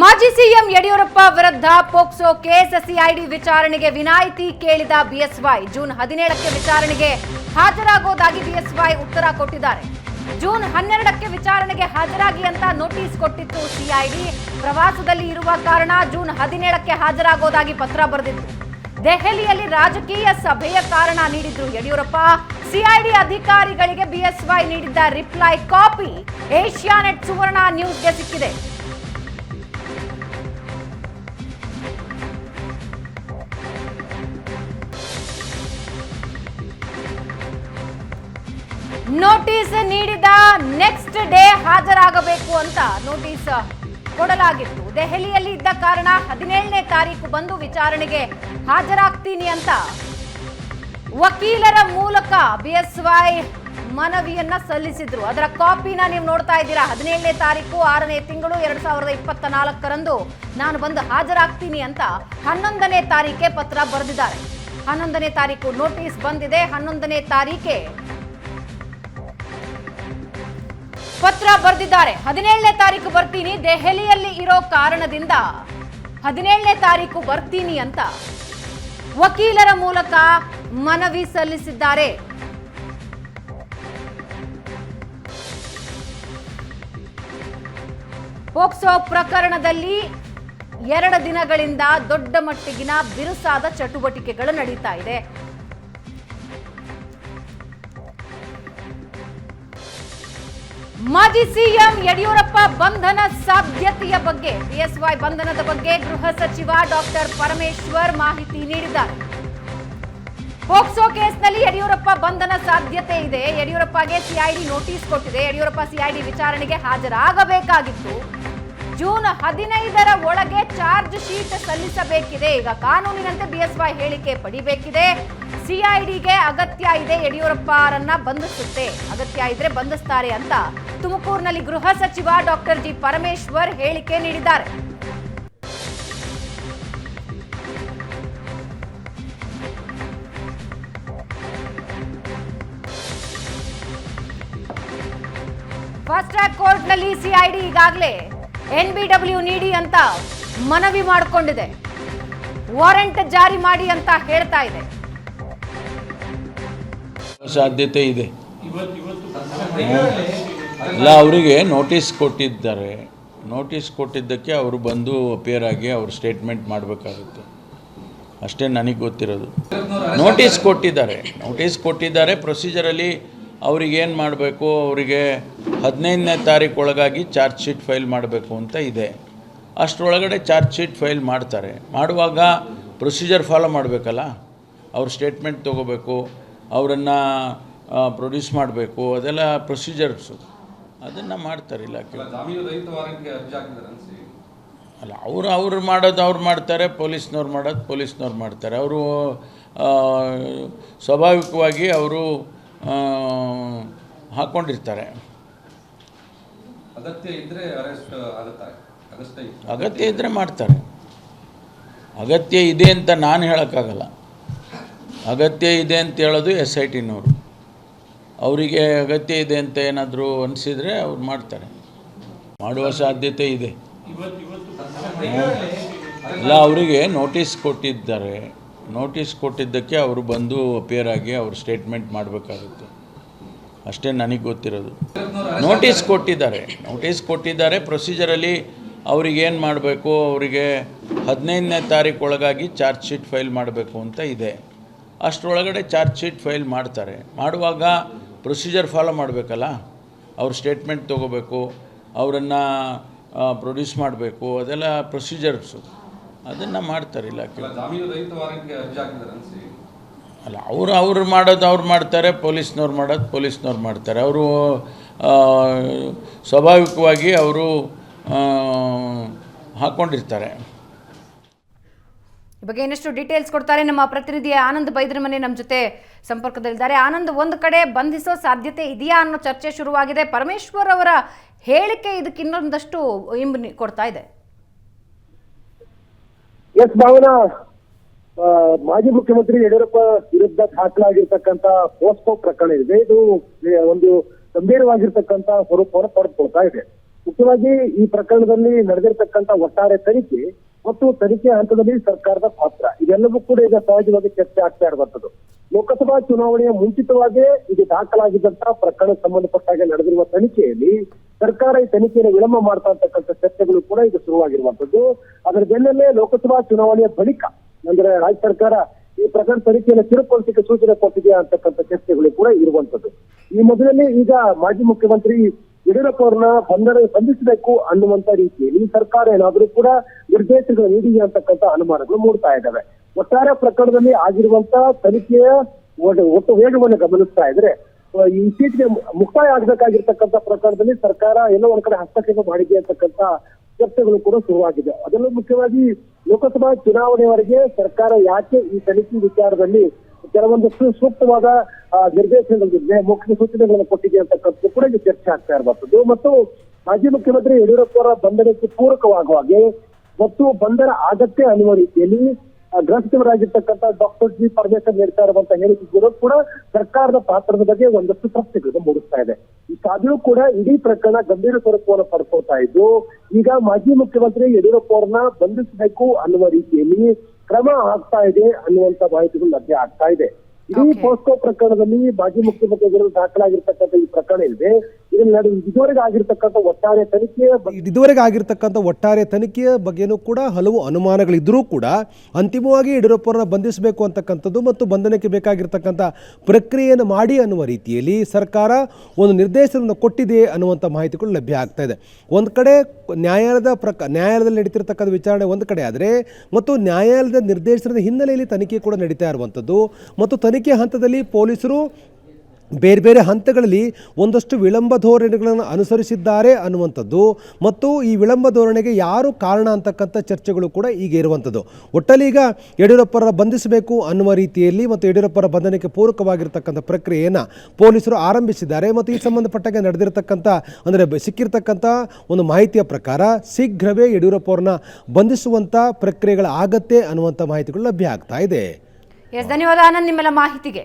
ಮಾಜಿ ಸಿಎಂ ಯಡಿಯೂರಪ್ಪ ವಿರುದ್ಧ POCSO case CID ವಿಚಾರಣೆಗೆ ವಿನಾಯಿತಿ ಕೇಳಿದ ಬಿಎಸ್ವೈ. ಜೂನ್ ಹದಿನೇಳಕ್ಕೆ ವಿಚಾರಣೆಗೆ ಹಾಜರಾಗೋದಾಗಿ ಬಿಎಸ್ವೈ ಉತ್ತರ ಕೊಟ್ಟಿದ್ದಾರೆ. ಜೂನ್ ಹನ್ನೆರಡಕ್ಕೆ ವಿಚಾರಣೆಗೆ ಹಾಜರಾಗಿ ಅಂತ ನೋಟಿಸ್ ಕೊಟ್ಟಿತ್ತು ಸಿಐಡಿ. ಪ್ರವಾಸದಲ್ಲಿ ಇರುವ ಕಾರಣ ಜೂನ್ ಹದಿನೇಳಕ್ಕೆ ಹಾಜರಾಗೋದಾಗಿ ಪತ್ರ ಬರೆದಿತ್ತು. ದೆಹಲಿಯಲ್ಲಿ ರಾಜಕೀಯ ಸಭೆಯ ಕಾರಣ ನೀಡಿದ್ರು ಯಡಿಯೂರಪ್ಪ. ಸಿಐಡಿ ಅಧಿಕಾರಿಗಳಿಗೆ ಬಿಎಸ್ವೈ ನೀಡಿದ್ದ ರಿಪ್ಲೈ ಕಾಪಿ ಏಷ್ಯಾನೆಟ್ ಸುವರ್ಣ ನ್ಯೂಸ್ಗೆ ಸಿಕ್ಕಿದೆ. ನೆಕ್ಸ್ಟ್ ಡೇ ಹಾಜರಾಗಬೇಕು ಅಂತ ನೋಟಿಸ್ ಕೊಡಲಾಗಿತ್ತು. ದೆಹಲಿಯಲ್ಲಿ ಇದ್ದ ಕಾರಣ ಹದಿನೇಳನೇ ತಾರೀಕು ಬಂದು ವಿಚಾರಣೆಗೆ ಹಾಜರಾಗ್ತೀನಿ ಅಂತ ವಕೀಲರ ಮೂಲಕ ಬಿಎಸ್ವೈ ಮನವಿಯನ್ನ ಸಲ್ಲಿಸಿದ್ರು. ಅದರ ಕಾಪಿನ ನೀವು ನೋಡ್ತಾ ಇದ್ದೀರಾ, ಹದಿನೇಳನೇ ತಾರೀಕು ಆರನೇ ತಿಂಗಳು ಎರಡ್ ಸಾವಿರದ ಇಪ್ಪತ್ತ ನಾಲ್ಕರಂದು ನಾನು ಬಂದು ಹಾಜರಾಗ್ತೀನಿ ಅಂತ ಹನ್ನೊಂದನೇ ತಾರೀಕೆ ಪತ್ರ ಬರೆದಿದ್ದಾರೆ. ಹನ್ನೊಂದನೇ ತಾರೀಕು ನೋಟಿಸ್ ಬಂದಿದೆ. ಹನ್ನೊಂದನೇ ತಾರೀಕೆ ಪತ್ರ ಬರೆದಿದ್ದಾರೆ. ಹದಿನೇಳನೇ ತಾರೀಕು ಬರ್ತೀನಿ. ದೆಹಲಿಯಲ್ಲಿ ಇರೋ ಕಾರಣದಿಂದ ಹದಿನೇಳನೇ ತಾರೀಕು ಬರ್ತೀನಿ ಅಂತ ವಕೀಲರ ಮೂಲಕ ಮನವಿ ಸಲ್ಲಿಸಿದ್ದಾರೆ. ಪೋಕ್ಸೋ ಪ್ರಕರಣದಲ್ಲಿ ಎರಡು ದಿನಗಳಿಂದ ದೊಡ್ಡ ಮಟ್ಟಿಗಿನ ಬಿರುಸಾದ ಚಟುವಟಿಕೆಗಳು ನಡೀತಾ ಇದೆ. ಮಾಜಿ ಸಿಎಂ ಯಡಿಯೂರಪ್ಪ ಬಂಧನ ಸಾಧ್ಯತೆಯ ಬಗ್ಗೆ, ಬಿಎಸ್ವೈ ಬಂಧನದ ಬಗ್ಗೆ ಗೃಹ ಸಚಿವ ಡಾಕ್ಟರ್ ಪರಮೇಶ್ವರ್ ಮಾಹಿತಿ ನೀಡಿದ್ದಾರೆ. ಪೋಕ್ಸೋ ಕೇಸ್ನಲ್ಲಿ ಯಡಿಯೂರಪ್ಪ ಬಂಧನ ಸಾಧ್ಯತೆ ಇದೆ. ಯಡಿಯೂರಪ್ಪಗೆ ಸಿಐಡಿ ನೋಟಿಸ್ ಕೊಟ್ಟಿದೆ. ಯಡಿಯೂರಪ್ಪ ಸಿಐಡಿ ವಿಚಾರಣೆಗೆ ಹಾಜರಾಗಬೇಕಾಗಿತ್ತು. ಜೂನ್ ಹದಿನೈದರ ಒಳಗೆ ಚಾರ್ಜ್ ಶೀಟ್ ಸಲ್ಲಿಸಬೇಕಿದೆ. ಈಗ ಕಾನೂನಿನಂತೆ ಬಿಎಸ್ವೈ ಹೇಳಿಕೆ ಪಡಿಬೇಕಿದೆ. ಸಿಐಡಿಗೆ ಅಗತ್ಯ ಇದೆ ಯಡಿಯೂರಪ್ಪರನ್ನ ಬಂಧಿಸುತ್ತೆ. ಅಗತ್ಯ ಇದ್ರೆ ಬಂಧಿಸ್ತಾರೆ ಅಂತ ತುಮಕೂರಿನಲ್ಲಿ ಗೃಹ ಸಚಿವ ಡಾಕ್ಟರ್ ಜಿ ಪರಮೇಶ್ವರ್ ಹೇಳಿಕೆ ನೀಡಿದ್ದಾರೆ. ಫಾಸ್ಟ್ ಟ್ರ್ಯಾಕ್ ಕೋರ್ಟ್ನಲ್ಲಿ ಸಿಐಡಿ ಈಗಾಗಲೇ ಎನ್ ಬಿ ಡಬ್ಲ್ಯೂ ನೀಡಿ ಅಂತ ಮನವಿ ಮಾಡಿಕೊಂಡಿದೆ. ವಾರೆಂಟ್ ಜಾರಿ ಮಾಡಿ ಅಂತ ಹೇಳ್ತಾ ಇದೆ. ಸಾಧ್ಯತೆ ಇದೆ. ಅಲ್ಲ ಅವರಿಗೆ ನೋಟಿಸ್ ಕೊಟ್ಟಿದ್ದಾರೆ. ನೋಟಿಸ್ ಕೊಟ್ಟಿದ್ದಕ್ಕೆ ಅವರು ಬಂದು ಅಪಿಯರ್ ಆಗಿ ಅವರು ಸ್ಟೇಟ್ಮೆಂಟ್ ಮಾಡಬೇಕಾಗುತ್ತೆ. ಅಷ್ಟೇ ನನಗೆ ಗೊತ್ತಿರೋದು. ನೋಟಿಸ್ ಕೊಟ್ಟಿದ್ದಾರೆ. ನೋಟಿಸ್ ಕೊಟ್ಟಿದ್ದಾರೆ. ಪ್ರೊಸೀಜರಲ್ಲಿ ಅವ್ರಿಗೇನು ಮಾಡಬೇಕು? ಅವರಿಗೆ ಹದಿನೈದನೇ ತಾರೀಕು ಒಳಗಾಗಿ ಚಾರ್ಜ್ ಶೀಟ್ ಫೈಲ್ ಮಾಡಬೇಕು ಅಂತ ಇದೆ. ಅಷ್ಟರೊಳಗಡೆ ಚಾರ್ಜ್ ಶೀಟ್ ಫೈಲ್ ಮಾಡ್ತಾರೆ. ಮಾಡುವಾಗ ಪ್ರೊಸೀಜರ್ ಫಾಲೋ ಮಾಡಬೇಕಲ್ಲ? ಅವ್ರ ಸ್ಟೇಟ್ಮೆಂಟ್ ತೊಗೋಬೇಕು. ಅವರನ್ನು ಪ್ರೊಡ್ಯೂಸ್ ಮಾಡಬೇಕು ಅದೆಲ್ಲ ಪ್ರೊಸೀಜರ್ಸು ಅದನ್ನು ಮಾಡ್ತಾರೆ ಇಲಾಖೆ ಅಲ್ಲ ಅವರು ಅವ್ರು ಮಾಡೋದು ಅವ್ರು ಮಾಡ್ತಾರೆ ಪೊಲೀಸ್ನವ್ರು ಮಾಡೋದು ಪೊಲೀಸ್ನವ್ರು ಮಾಡ್ತಾರೆ. ಅವರು ಸ್ವಾಭಾವಿಕವಾಗಿ ಅವರು ಹಾಕ್ಕೊಂಡಿರ್ತಾರೆ. ಅಗತ್ಯ ಇದ್ದರೆ ಮಾಡ್ತಾರೆ. ಅಗತ್ಯ ಇದೆ ಅಂತ ನಾನು ಹೇಳೋಕ್ಕಾಗಲ್ಲ. ಅಗತ್ಯ ಇದೆ ಅಂತ ಹೇಳೋದು ಎಸ್ ಐ ಟಿನವರು. ಅವರಿಗೆ ಅಗತ್ಯ ಇದೆ ಅಂತ ಏನಾದರೂ ಅನಿಸಿದರೆ ಅವ್ರು ಮಾಡ್ತಾರೆ. ಮಾಡುವ ಸಾಧ್ಯತೆ ಇದೆ. ಇಲ್ಲ ಅವರಿಗೆ ನೋಟಿಸ್ ಕೊಟ್ಟಿದ್ದಾರೆ. ನೋಟಿಸ್ ಕೊಟ್ಟಿದ್ದಕ್ಕೆ ಅವರು ಬಂದು ಅಪಿಯರ್ ಆಗಿ ಅವರು ಸ್ಟೇಟ್ಮೆಂಟ್ ಮಾಡಬೇಕಾಗುತ್ತೆ. ಅಷ್ಟೇ ನನಗೆ ಗೊತ್ತಿರೋದು. ನೋಟಿಸ್ ಕೊಟ್ಟಿದ್ದಾರೆ. ನೋಟಿಸ್ ಕೊಟ್ಟಿದ್ದಾರೆ. ಪ್ರೊಸೀಜರಲ್ಲಿ ಅವ್ರಿಗೇನು ಮಾಡಬೇಕು? ಅವರಿಗೆ ಹದಿನೈದನೇ ತಾರೀಕು ಒಳಗಾಗಿ ಚಾರ್ಜ್ ಶೀಟ್ ಫೈಲ್ ಮಾಡಬೇಕು ಅಂತ ಇದೆ. ಅಷ್ಟರೊಳಗಡೆ ಚಾರ್ಜ್ ಶೀಟ್ ಫೈಲ್ ಮಾಡ್ತಾರೆ. ಮಾಡುವಾಗ ಪ್ರೊಸೀಜರ್ ಫಾಲೋ ಮಾಡಬೇಕಲ್ಲ? ಅವ್ರ ಸ್ಟೇಟ್ಮೆಂಟ್ ತೊಗೋಬೇಕು ಅವರನ್ನು ಪ್ರೊಡ್ಯೂಸ್ ಮಾಡಬೇಕು ಅದೆಲ್ಲ ಪ್ರೊಸೀಜರ್ಸು. ಅದನ್ನು ಮಾಡ್ತಾರೆ ಇಲಾಖೆ. ಅಲ್ಲ ಅವರು ಅವ್ರು ಮಾಡೋದು ಅವ್ರು ಮಾಡ್ತಾರೆ ಪೊಲೀಸ್ನವ್ರು ಮಾಡೋದು ಪೊಲೀಸ್ನವ್ರು ಮಾಡ್ತಾರೆ. ಅವರು ಸ್ವಾಭಾವಿಕವಾಗಿ ಅವರು ಹಾಕ್ಕೊಂಡಿರ್ತಾರೆ ಬಗ್ಗೆ ಇನ್ನಷ್ಟು ಡೀಟೇಲ್ಸ್ ಕೊಡ್ತಾರೆ ನಮ್ಮ ಪ್ರತಿನಿಧಿ ಆನಂದ್ ಬೈದ್ರಮನೆ ನಮ್ಮ ಜೊತೆ ಸಂಪರ್ಕದಲ್ಲಿದ್ದಾರೆ. ಆನಂದ್, ಒಂದು ಕಡೆ ಬಂಧಿಸೋ ಸಾಧ್ಯತೆ ಇದೆಯಾ ಅನ್ನೋ ಚರ್ಚೆ ಶುರುವಾಗಿದೆ. ಪರಮೇಶ್ವರ್ ಅವರ ಹೇಳಿಕೆ ಇದಕ್ಕೆ ಇನ್ನೊಂದಷ್ಟು ಇಂಬು ಕೊಡ್ತಾ ಇದೆ. ಎಸ್ ಭಾವನಾ. ಮಾಜಿ ಮುಖ್ಯಮಂತ್ರಿ ಯಡಿಯೂರಪ್ಪ ವಿರುದ್ಧ ದಾಖಲಾಗಿರ್ತಕ್ಕಂತ ಪೋಸ್ಕೋ ಪ್ರಕರಣ ಇದೆ. ಇದು ಒಂದು ಗಂಭೀರವಾಗಿರ್ತಕ್ಕಂತ ಸ್ವರೂಪವನ್ನು ಪಡೆದುಕೊಳ್ತಾ ಇದೆ. ಮುಖ್ಯವಾಗಿ ಈ ಪ್ರಕರಣದಲ್ಲಿ ನಡೆದಿರ್ತಕ್ಕಂತ ಒಟ್ಟಾರೆ ತನಿಖೆ ಮತ್ತು ತನಿಖೆ ಹಂತದಲ್ಲಿ ಸರ್ಕಾರದ ಪಾತ್ರ. ಇದೆಲ್ಲವೂ ಕೂಡ ಈಗ ಸಹಜವಾಗಿ ಚರ್ಚೆ ಆಗ್ತಾ ಇರುವಂತದ್ದು ಲೋಕಸಭಾ ಚುನಾವಣೆಯ ಮುಂಚಿತವಾಗಿಯೇ ಇದು ದಾಖಲಾಗಿದ್ದಂತಹ ಪ್ರಕರಣ ಸಂಬಂಧಪಟ್ಟಾಗ ನಡೆದಿರುವ ತನಿಖೆಯಲ್ಲಿ ಸರ್ಕಾರ ಈ ತನಿಖೆಯನ್ನು ವಿಳಂಬ ಮಾಡ್ತಾ ಇರ್ತಕ್ಕಂಥ ಚರ್ಚೆಗಳು ಕೂಡ ಈಗ ಶುರುವಾಗಿರುವಂತದ್ದು ಅದರ ಬೆನ್ನಲ್ಲೇ ಲೋಕಸಭಾ ಚುನಾವಣೆಯ ಬಳಿಕ ಅಂದ್ರೆ ರಾಜ್ಯ ಸರ್ಕಾರ ಈ ಪ್ರಕರಣ ತನಿಖೆಯನ್ನು ತಿರುಪಡಿಸಲಿಕ್ಕೆ ಸೂಚನೆ ಕೊಟ್ಟಿದೆಯಾ ಅಂತಕ್ಕಂಥ ಚರ್ಚೆಗಳು ಕೂಡ ಇರುವಂತದ್ದು ಈ ಮೊದಲೇ ಈಗ ಮಾಜಿ ಮುಖ್ಯಮಂತ್ರಿ ಯಡಿಯೂರಪ್ಪ ಅವ್ರನ್ನ ಬಂಧನ ಬಂಧಿಸಬೇಕು ಅನ್ನುವಂತ ರೀತಿಯಲ್ಲಿ ಸರ್ಕಾರ ಏನಾದರೂ ಕೂಡ ನಿರ್ದೇಶನಗಳು ನೀಡಿದೆ ಅಂತಕ್ಕಂಥ ಅನುಮಾನಗಳು ಮೂಡ್ತಾ ಇದ್ದಾವೆ. ಒಟ್ಟಾರೆ ಪ್ರಕರಣದಲ್ಲಿ ಆಗಿರುವಂತ ತನಿಖೆಯ ಒಟ್ಟು- ವೇಗವನ್ನು ಗಮನಿಸ್ತಾ ಇದ್ರೆ ಈ ಇತ್ತೀಚೆಗೆ ಮುಕ್ತಾಯ ಆಗಬೇಕಾಗಿರ್ತಕ್ಕಂಥ ಪ್ರಕರಣದಲ್ಲಿ ಸರ್ಕಾರ ಎಲ್ಲೋ ಒಂದ್ ಕಡೆ ಹಸ್ತಕ್ಷೇಪ ಮಾಡಿದೆ ಅಂತಕ್ಕಂಥ ಚರ್ಚೆಗಳು ಕೂಡ ಶುರುವಾಗಿದೆ. ಅದರಲ್ಲೂ ಮುಖ್ಯವಾಗಿ ಲೋಕಸಭಾ ಚುನಾವಣೆವರೆಗೆ ಸರ್ಕಾರ ಯಾಕೆ ಈ ತನಿಖೆ ವಿಚಾರದಲ್ಲಿ ಕೆಲವೊಂದಷ್ಟು ಸೂಕ್ತವಾದ ಆ, ನಿರ್ದೇಶನಗಳಿದೆ ಮುಖ್ಯ ಸೂಚನೆಗಳನ್ನು ಕೊಟ್ಟಿದೆ ಅಂತಕ್ಕಂಥದ್ದು ಕೂಡ ಇಲ್ಲಿ ಚರ್ಚೆ ಆಗ್ತಾ ಇರುವಂತದ್ದು ಮತ್ತು ಮಾಜಿ ಮುಖ್ಯಮಂತ್ರಿ ಯಡಿಯೂರಪ್ಪ ಅವರ ಬಂಧನಕ್ಕೆ ಪೂರಕವಾಗುವ ಹಾಗೆ ಮತ್ತು ಬಂಧನ ಆಗತ್ತೆ ಅನ್ನುವ ರೀತಿಯಲ್ಲಿ ಗೃಹ ಸಚಿವರಾಗಿರ್ತಕ್ಕಂಥ ಡಾಕ್ಟರ್ ಜಿ ಪರಮೇಶ್ವರ್ ನೀಡ್ತಾ ಇರುವಂತಹ ಹೇಳಿಕೆಗಳು ಕೂಡ ಸರ್ಕಾರದ ಪಾತ್ರದ ಬಗ್ಗೆ ಒಂದಷ್ಟು ಪ್ರಶ್ನೆಗಳನ್ನು ಮೂಡಿಸ್ತಾ ಇದೆ. ಇಷ್ಟಾದ್ರೂ ಕೂಡ ಇಡೀ ಪ್ರಕರಣ ಗಂಭೀರ ಸ್ವರೂಪವನ್ನು ಪಡ್ಕೋತಾ ಇದ್ದು ಈಗ ಮಾಜಿ ಮುಖ್ಯಮಂತ್ರಿ ಯಡಿಯೂರಪ್ಪ ಅವ್ರನ್ನ ಬಂಧಿಸಬೇಕು ಅನ್ನುವ ರೀತಿಯಲ್ಲಿ ಕ್ರಮ ಆಗ್ತಾ ಇದೆ ಅನ್ನುವಂತ ಮಾಹಿತಿಗಳು ಲಭ್ಯ ಆಗ್ತಾ ಇದೆ ಇಡೀ. ಪೋಸ್ಕೋ ಪ್ರಕರಣದಲ್ಲಿ ಮಾಜಿ ಮುಖ್ಯಮಂತ್ರಿಗಳು ದಾಖಲಾಗಿರ್ತಕ್ಕಂಥ ಈ ಪ್ರಕರಣ ಇದೆ ಇದುವರೆಗೆ ಆಗಿರ್ತಕ್ಕಂಥ ಒಟ್ಟಾರೆ ತನಿಖೆಯ ಒಟ್ಟಾರೆ ತನಿಖೆಯ ಬಗ್ಗೆನೂ ಕೂಡ ಹಲವು ಅನುಮಾನಗಳಿದ್ರೂ ಕೂಡ ಅಂತಿಮವಾಗಿ ಯಡಿಯೂರಪ್ಪರನ್ನ ಬಂಧಿಸಬೇಕು ಅಂತಕ್ಕಂಥದ್ದು ಮತ್ತು ಬಂಧನಕ್ಕೆ ಬೇಕಾಗಿರ್ತಕ್ಕಂಥ ಪ್ರಕ್ರಿಯೆಯನ್ನು ಮಾಡಿ ಅನ್ನುವ ರೀತಿಯಲ್ಲಿ ಸರ್ಕಾರ ಒಂದು ನಿರ್ದೇಶನವನ್ನು ಕೊಟ್ಟಿದೆ ಅನ್ನುವಂಥ ಮಾಹಿತಿಗಳು ಲಭ್ಯ ಆಗ್ತಾ ಇದೆ. ಒಂದು ಕಡೆ ನ್ಯಾಯಾಲಯದ ಪ್ರಕ, ನ್ಯಾಯಾಲಯದಲ್ಲಿ ನಡೀತಿರ್ತಕ್ಕಂಥ ವಿಚಾರಣೆ ಒಂದು ಕಡೆ ಆದರೆ ಮತ್ತು ನ್ಯಾಯಾಲಯದ ನಿರ್ದೇಶನದ ಹಿನ್ನೆಲೆಯಲ್ಲಿ ತನಿಖೆ ಕೂಡ ನಡೀತಾ ಇರುವಂಥದ್ದು ಮತ್ತು ತನಿಖೆ ಹಂತದಲ್ಲಿ ಪೊಲೀಸರು ಬೇರೆ ಬೇರೆ ಹಂತಗಳಲ್ಲಿ ಒಂದಷ್ಟು ವಿಳಂಬ ಧೋರಣೆಗಳನ್ನು ಅನುಸರಿಸಿದ್ದಾರೆ ಅನ್ನುವಂಥದ್ದು. ಮತ್ತು ಈ ವಿಳಂಬ ಧೋರಣೆಗೆ ಯಾರು ಕಾರಣ ಅಂತಕ್ಕಂಥ ಚರ್ಚೆಗಳು ಕೂಡ ಈಗ ಇರುವಂಥದ್ದು. ಒಟ್ಟಲ್ಲಿ ಈಗ ಯಡಿಯೂರಪ್ಪರ ಬಂಧಿಸಬೇಕು ಅನ್ನುವ ರೀತಿಯಲ್ಲಿ ಮತ್ತು ಯಡಿಯೂರಪ್ಪರ ಬಂಧನಕ್ಕೆ ಪೂರಕವಾಗಿರ್ತಕ್ಕಂಥ ಪ್ರಕ್ರಿಯೆಯನ್ನು ಪೊಲೀಸರು ಆರಂಭಿಸಿದ್ದಾರೆ. ಮತ್ತು ಈ ಸಂಬಂಧಪಟ್ಟಾಗೆ ನಡೆದಿರತಕ್ಕಂಥ, ಅಂದರೆ ಸಿಕ್ಕಿರ್ತಕ್ಕಂಥ ಒಂದು ಮಾಹಿತಿಯ ಪ್ರಕಾರ ಶೀಘ್ರವೇ ಯಡಿಯೂರಪ್ಪ ಬಂಧಿಸುವಂಥ ಪ್ರಕ್ರಿಯೆಗಳು ಆಗತ್ತೆ ಅನ್ನುವಂಥ ಮಾಹಿತಿಗಳು ಲಭ್ಯ ಆಗ್ತಾ ಇದೆ. ಧನ್ಯವಾದ ಆನಂದ್ ನಿಮ್ಮೆಲ್ಲ ಮಾಹಿತಿಗೆ.